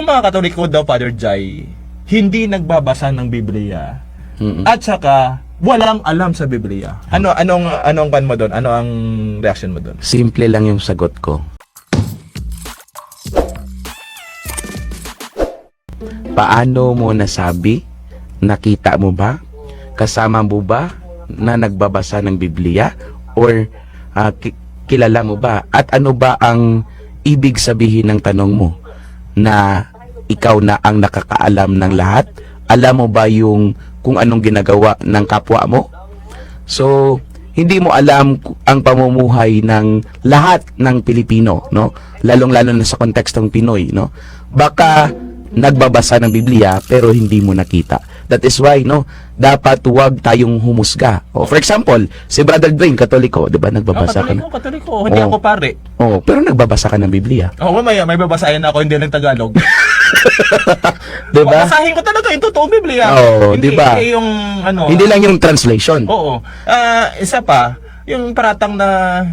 Yung mga Katoliko daw, Father Jai, hindi nagbabasa ng Biblia. Mm-mm. At saka, walang alam sa Biblia. Ano, anong, anong kan mo doon? Ano ang reaction mo doon? Simple lang yung sagot ko. Paano mo nasabi? Nakita mo ba? Kasama mo ba na nagbabasa ng Biblia? Or ah, ki- kilala mo ba? At ano ba ang ibig sabihin ng tanong mo? Na ikaw na ang nakakaalam ng lahat? Alam mo ba yung kung anong ginagawa ng kapwa mo? So, hindi mo alam ang pamumuhay ng lahat ng Pilipino, no? Lalong-lalo na sa kontekstong Pinoy, no? Baka nagbabasa ng Biblia pero hindi mo nakita. That is why, no, dapat huwag tayong humusga. O, for example, si Brother Dwayne, Katoliko, di ba, nagbabasa ka na? Katoliko, Katoliko. Hindi Oo. ako pare. Oh, pero nagbabasa ka ng Biblia. Oh, mamaya, may babasahin ako, hindi lang Tagalog. Di ba? Babasahin ko talaga yung totoong Biblia. Oo, hindi, di ba? Hindi yung, ano, Hindi lang yung translation. Oo. Ah, isa pa, yung paratang na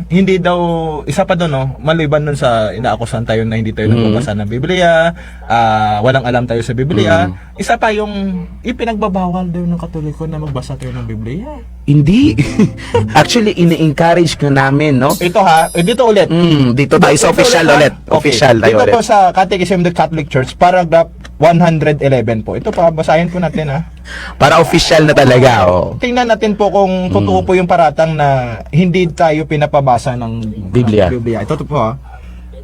hindi daw isa pa doon no, maliban nun sa inaakusan tayo na hindi tayo Mm. nagbabasa ng Biblia, ah, walang alam tayo sa Biblia. Mm. Isa pa yung ipinagbabawal daw ng Katoliko na magbasa tayo ng Biblia. Hindi. Actually, ini-encourage ka namin, no? Ito ha, eh, dito ulit. Mm, dito tayo sa Dito official ulit. ha? Okay. Official tayo Dito ulit. po sa Catechism of the Catholic Church, paragraph 111 po. Ito pa, basahin po natin ha. Para official na talaga, oh. Tingnan natin po kung totoo po yung paratang na hindi tayo pinapabasa ng Biblia. ng Biblia. Ito to po ha.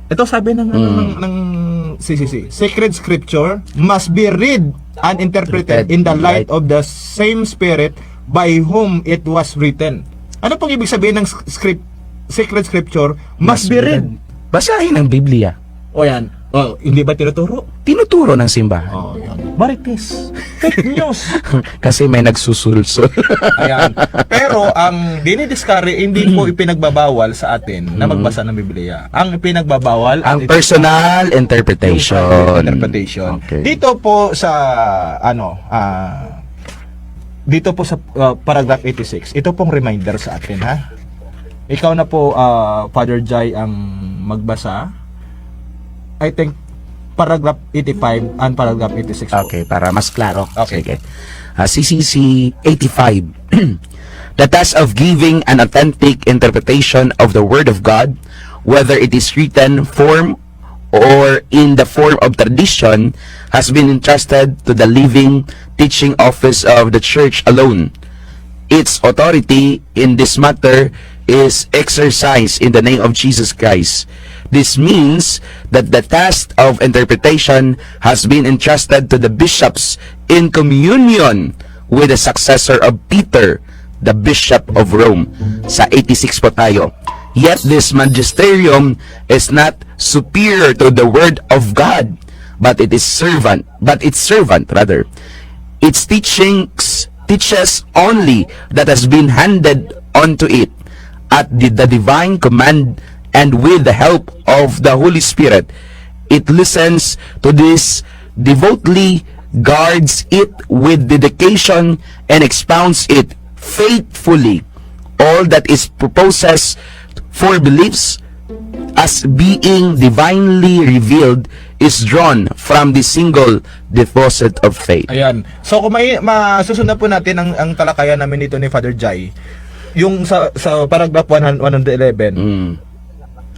Ito sabi ng, ng, ng, ng CCC. Sacred scripture must be read and interpreted in the light of the same spirit by whom it was written. Ano pong ibig sabihin ng script, sacred scripture must, be read? Basahin ang Biblia. O yan. O, hindi ba tinuturo? Tinuturo ng simbahan. O, yan. Marites. Fake news. Kasi may nagsusulsol. Ayan. Pero ang dinidiscourage, hindi po ipinagbabawal sa atin na magbasa ng Biblia. Ang ipinagbabawal ang at personal interpretation. interpretation. Okay. Dito po sa ano, ah dito po sa ah, paragraph 86. Ito pong reminder sa atin ha. Ikaw na po ah, Father Jai ang magbasa. I think paragraph 85 and paragraph 86 po. Okay, para mas klaro. Okay. Sige. Ah, CCC 85. the task of giving an authentic interpretation of the Word of God, whether it is written form or in the form of tradition, has been entrusted to the living teaching office of the Church alone. Its authority in this matter is exercised in the name of Jesus Christ. This means that the task of interpretation has been entrusted to the bishops in communion with the successor of Peter, the Bishop of Rome. Sa 86 po tayo. Yet this magisterium is not superior to the word of God, but it is servant, but its servant rather. Its teachings teaches only that has been handed onto it at the, the divine command and with the help of the Holy Spirit. It listens to this devotedly, guards it with dedication, and expounds it faithfully. All that is proposes for beliefs as being divinely revealed is drawn from the single deposit of faith. Ayan. So kung may masusunod po natin ang ang talakayan namin dito ni Father Jai, yung sa sa paragraph 100 111, Mm.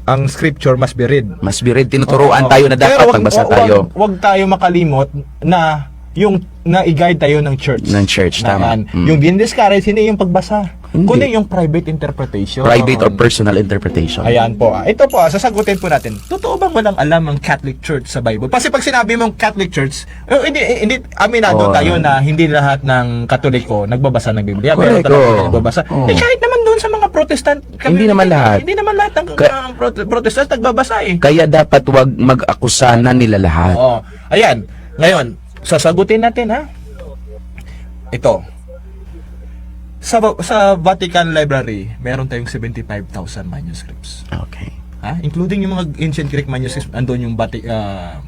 ang scripture must be read. Mas birid, tinuturuan Oo. tayo na dapat Pero wag- magbasa tayo Wag, wag tayo makalimot na yung na-guide tayo ng church. ng church, Na tama. yan. Mm. Yung din-discourage, hindi yung pagbasa. Hindi. Kundi yung private interpretation. Private or personal interpretation. Ayan po. ah. Ito po, ah, sasagutin po natin. Totoo bang walang alam ang Catholic Church sa Bible? Kasi pag sinabi mong Catholic Church, eh, hindi, eh, hindi, aminado Oo. tayo na hindi lahat ng Katoliko nagbabasa ng Biblia. Correct, talaga oo. nagbabasa. Oo. Eh, kahit naman doon sa mga Protestant Hindi naman lahat. Hindi naman lahat ng Ka- Protestant nagbabasa eh. Kaya dapat wag mag-akusana nila lahat. Oo. Ayan. Ngayon, sasagutin natin ha. Ito. Sa sa Vatican Library, meron tayong 75,000 manuscripts. Okay. Ha? Including yung mga ancient Greek manuscripts, andun yung Vati, ah,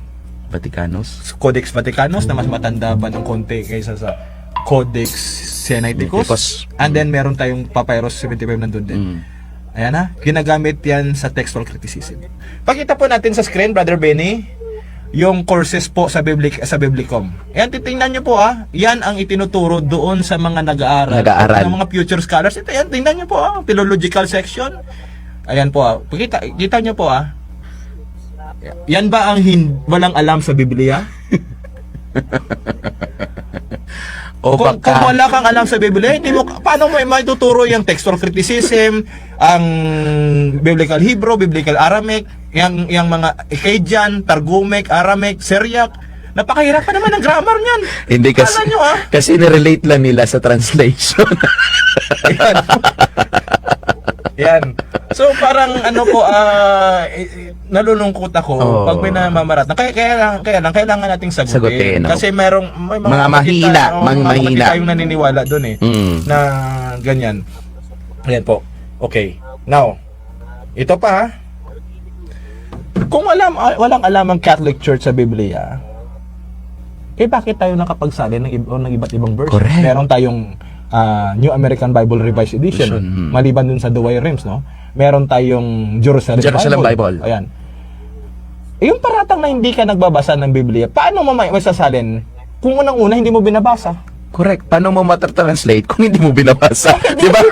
Vaticanos. Codex Vaticanus na mas matanda ba ng konti kaysa sa Codex Sinaiticus. Sinaiticus. And then meron tayong Papyrus 75 nandun din. Mm. Ayan ha, ginagamit yan sa textual criticism. Pakita po natin sa screen, Brother Benny. Yung courses po sa Biblic sa Biblicom. Yan titingnan niyo po ah. Yan ang itinuturo doon sa mga nag-aaral. Nag-aaral. Ng mga future scholars. Ito yan, tingnan niyo po ah. Philological section. Ayan po ah. Kita, kita niyo po ah. Yan ba ang hin- walang alam sa Biblia? O kung, baka, kung wala kang alam sa Biblia, hindi mo paano mo maituturo yung textual criticism, ang biblical Hebrew, biblical Aramaic, yung yung mga Akkadian, Targumic, Aramaic, Syriac. Napakahirap pa naman ang grammar niyan. hindi kasi, nyo, ah. kasi nirelate lang nila sa translation. Yan. So parang ano po ah eh, nalulungkot ako Oo. pag may namamarat. Kaya kaya lang kaya lang kailangan nating sagutin. Sagutin, oo. Kasi merong may Mga kapatid mahina, tayo- mga kapatid mahina. tayong naniniwala doon eh Mm. na ganyan. Ayan po. Okay. Now, ito pa ha. Kung alam, ah, walang alam ang Catholic Church sa Biblia, eh bakit tayo nakapagsalin ng, ib- o ng iba't ibang version? Correct. Meron tayong ah, New American Bible Revised Edition, Edition, hmm. maliban dun sa Douay Reims, no? Meron tayong Jerusalem, Jerusalem Bible. Ayan. Eh, yung paratang na hindi ka nagbabasa ng Biblia, paano mo may masasalin kung unang-una hindi mo binabasa? Correct. Paano mo matatranslate kung hindi mo binabasa? Di ba?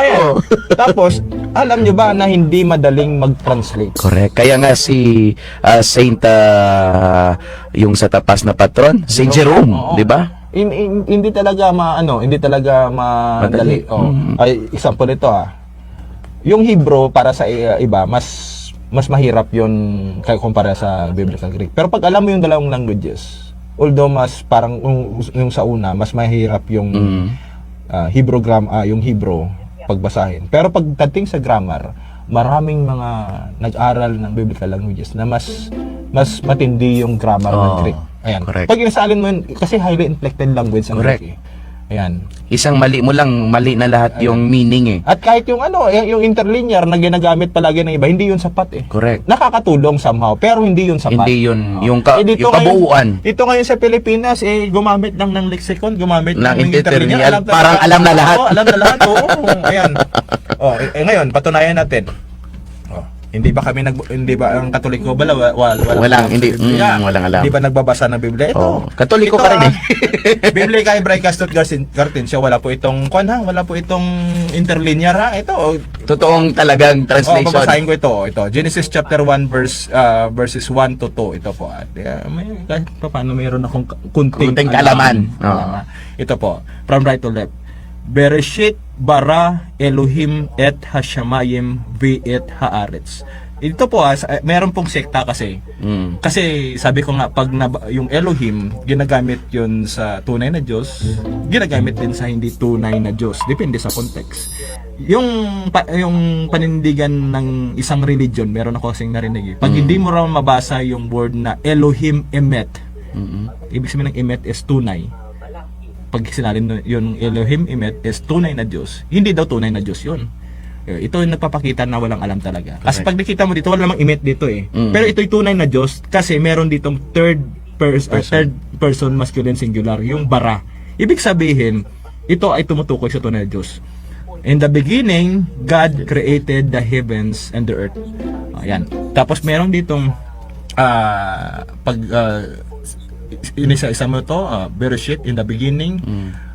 Ayan. Oo. Tapos, alam nyo ba na hindi madaling mag-translate? Correct. Kaya nga si ah, Saint ah, yung sa tapas na patron, Saint Jerome, Oo. di ba? In, in- hindi talaga ma ano, hindi talaga madali. Oh. Mm. Ay example ito ah. Yung Hebrew para sa i- iba mas mas mahirap 'yon kay kumpara sa Biblical Greek. Pero pag alam mo yung dalawang languages, although mas parang yung, yung sa una mas mahirap yung Mm. ah, Hebrew gram ah, yung Hebrew pagbasahin. Pero pagdating sa grammar, maraming mga nag-aral ng biblical languages na mas mas matindi yung grammar ng Oo, Greek. Ayan. correct. Pag inasalin mo yun, kasi highly inflected language ang Correct. Eh. Ayan. Isang mali mo lang, mali na lahat yung meaning eh. At kahit yung ano, yung yung interlinear na ginagamit palagi ng iba, hindi yun sapat eh. Correct. Nakakatulong somehow, pero hindi yun sapat. Hindi yun, yung, ka, Eh, dito yung kabuuan. Ngayon, dito ngayon sa Pilipinas, eh, gumamit lang ng lexicon, gumamit Ng ng interlinear. Alam Parang alam na lahat. Oo, alam na lahat. Oo, ayan. Oh, eh, eh, ngayon, patunayan natin. Oh, hindi ba kami nag hindi ba ang Katoliko ba wala, wala, Walang, hindi, Biblia? mm, walang alam. Hindi ba nagbabasa ng Biblia? Ito. Oo. Katoliko Ito, ka rin ah, eh. Biblia kay Bray Castot Garcin, Gartencio, wala po itong kwan ha, wala po itong interlinear ha. Ito, oh, Totoong talagang Oh, translation. babasahin ko ito. Ito, Genesis chapter 1 verse uh, verses 1 to 2. Ito po. At uh, may kahit pa paano mayroon akong kunting, Kunting kaalaman. Oo. Alam, ah. Ito po, from right to left. Bereshit bara Elohim et hashamayim vi et haaretz. Ito po, ah, sa- meron pong sekta kasi. Mm. Kasi sabi ko nga pag nab- yung Elohim ginagamit yun sa tunay na Diyos, ginagamit din sa hindi tunay na Diyos. Depende sa context. Yung pa- yung panindigan ng isang religion, meron ako kasing narinig. eh. Pag hindi mo raw mabasa yung word na Elohim emet, Mm-mm. ibig sabihin ng emet is tunay. Pag sinalin nun- yung Elohim emet is tunay na Diyos, hindi daw tunay na Diyos yun. Eh, Ito yung nagpapakita na walang alam talaga. Kasi pag nakita mo dito, wala namang emet dito eh. Mm. Pero ito'y tunay na Diyos kasi meron ditong third pers- or third person masculine singular, yung bara. Ibig sabihin, ito ay tumutukoy sa tunay na Diyos. In the beginning, God created the heavens and the earth. Ayan. Tapos meron ditong ah pag ah, inisa-isa mo to, uh, Bereshit, in the beginning,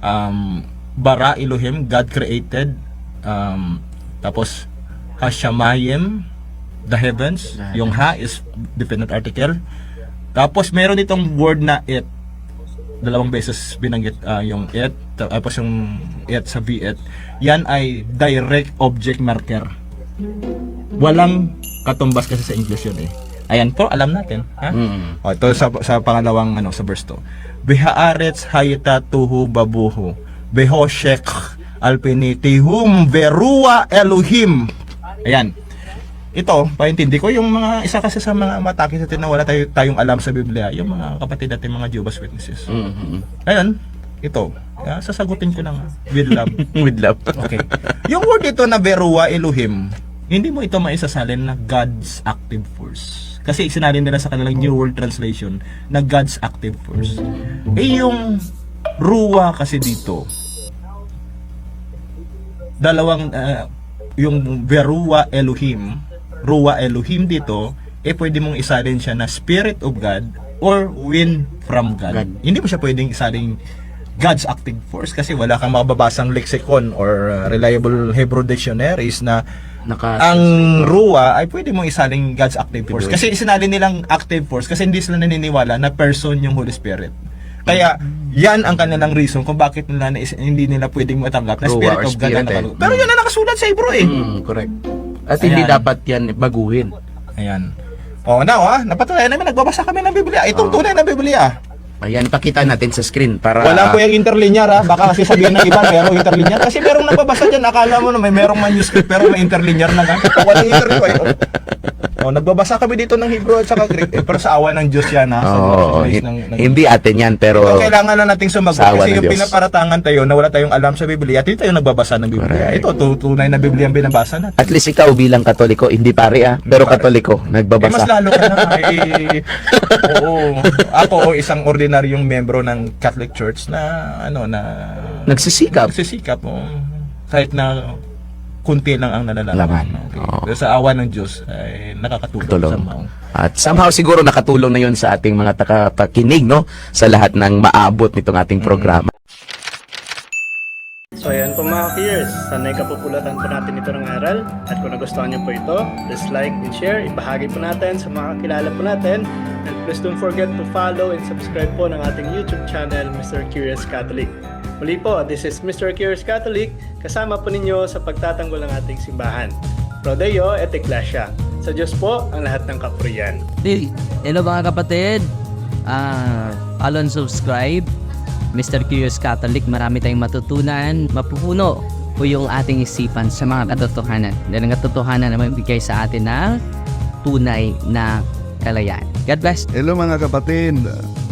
um, bara Elohim, God created, um, tapos Hashamayim, the heavens, yung ha is dependent article. Tapos meron itong word na it. Dalawang beses binanggit ah, yung it, tapos yung it sa be it. Yan ay direct object marker. Walang katumbas kasi sa English yun eh. Ayan po, alam natin. Ha? Mm. O, ito sa, sa pangalawang ano, sa verse 2. Behaaretz hayta tuhu babuhu. Behoshek alpinitihum verua Elohim. Ayan. Ito, paintindi ko yung mga isa kasi sa mga matake sa na wala tayo, tayong alam sa Biblia, yung mga kapatid natin mga Jehovah's Witnesses. Mm-mm. Ayun, ito. Ah, sasagutin ko lang with love. With love. Okay. Yung word ito na Verua Elohim, hindi mo ito maisasalin na God's active force. Kasi isinalin nila sa kanilang New World Translation na God's active force. Eh yung Ruwa kasi dito, dalawang, ah, yung Verua Elohim, Ruwa Elohim dito, eh pwede mong isalin siya na Spirit of God or wind from God. God. Hindi mo siya pwedeng isaling God's active force kasi wala kang mababasang lexicon or uh, reliable Hebrew dictionaries na Naka, ang ruwa ay pwede mong isaling God's active force. Kasi isinali nilang active force kasi hindi sila naniniwala na person yung Holy Spirit. Kaya yan ang kanilang reason kung bakit nila na, hindi nila pwedeng matanggap na Ruwa Spirit or of God spirit, ang eh. nakalu- Pero yan ang nakasulat sa Hebrew eh. Mm, correct. At hindi Ayan. dapat yan baguhin. Ayan. Oh, now ah, napatunayan namin nagbabasa kami ng Biblia. Itong tunay na Biblia. Ayan, pakita natin sa screen para... Wala po yung interlinear ha. Baka kasi sabihin ng iba merong interlinear. Kasi merong nagbabasa dyan. Akala mo na may merong manuscript pero may interlinear na nga. Wala interlinear. Oh, nagbabasa kami dito ng Hebrew at saka Greek. Eh, pero sa awa ng Diyos yan ha. Sa Oo, hin- ng, ng, hindi atin yan, pero... Pero kailangan na nating sumagot Sa kasi ng yung Diyos. pinaparatangan tayo na wala tayong alam sa Biblia at hindi tayo nagbabasa ng Biblia. Correct. Ito, tu- tunay na Biblia ang binabasa natin. At least ikaw bilang katoliko, hindi pare ah, pero Pare. katoliko, Eh, mas nagbabasa. lalo ka na. Eh, oo. Ako, isang ordinaryong membro ng Catholic Church na, ano, na... Nagsisikap. Nagsisikap. Oh, kahit na kunti lang ang nalalaman. Laman. Okay. Oo. Pero sa awa ng Diyos, ay nakakatulong. Tulong. somehow. At somehow siguro nakatulong na yun sa ating mga takapakinig, no? Sa lahat ng maabot nitong ating programa. So ayan po mga peers, sanay kapupulatan po natin ito ng aral at kung nagustuhan niyo po ito, please like and share, ibahagi po natin sa mga kilala po natin and please don't forget to follow and subscribe po ng ating YouTube channel, Mr. Curious Catholic. Muli po, this is Mr. Curious Catholic, kasama po ninyo sa pagtatanggol ng ating simbahan. Prodeo et Ecclesia. Sa Diyos po ang lahat ng kapurian. Hey, hello mga kapatid. Ah, follow and subscribe. Mr. Curious Catholic, marami tayong matutunan. Mapupuno po yung ating isipan sa mga katotohanan. Dahil ang katotohanan na magbigay sa atin ng tunay na kalayaan. God bless. Hello mga kapatid,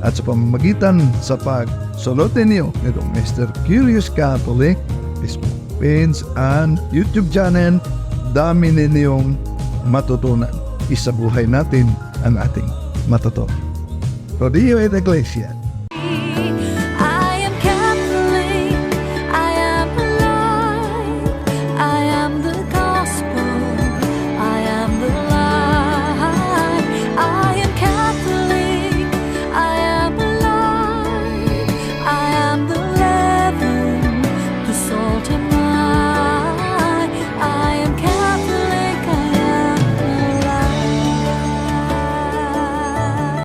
at sa pamamagitan sa pagsulotin niyo nitong Mr. Curious Catholic, Facebook page and YouTube channel, dami ninyong matutunan. Isabuhay natin ang ating matutunan. Rodillo et Iglesia,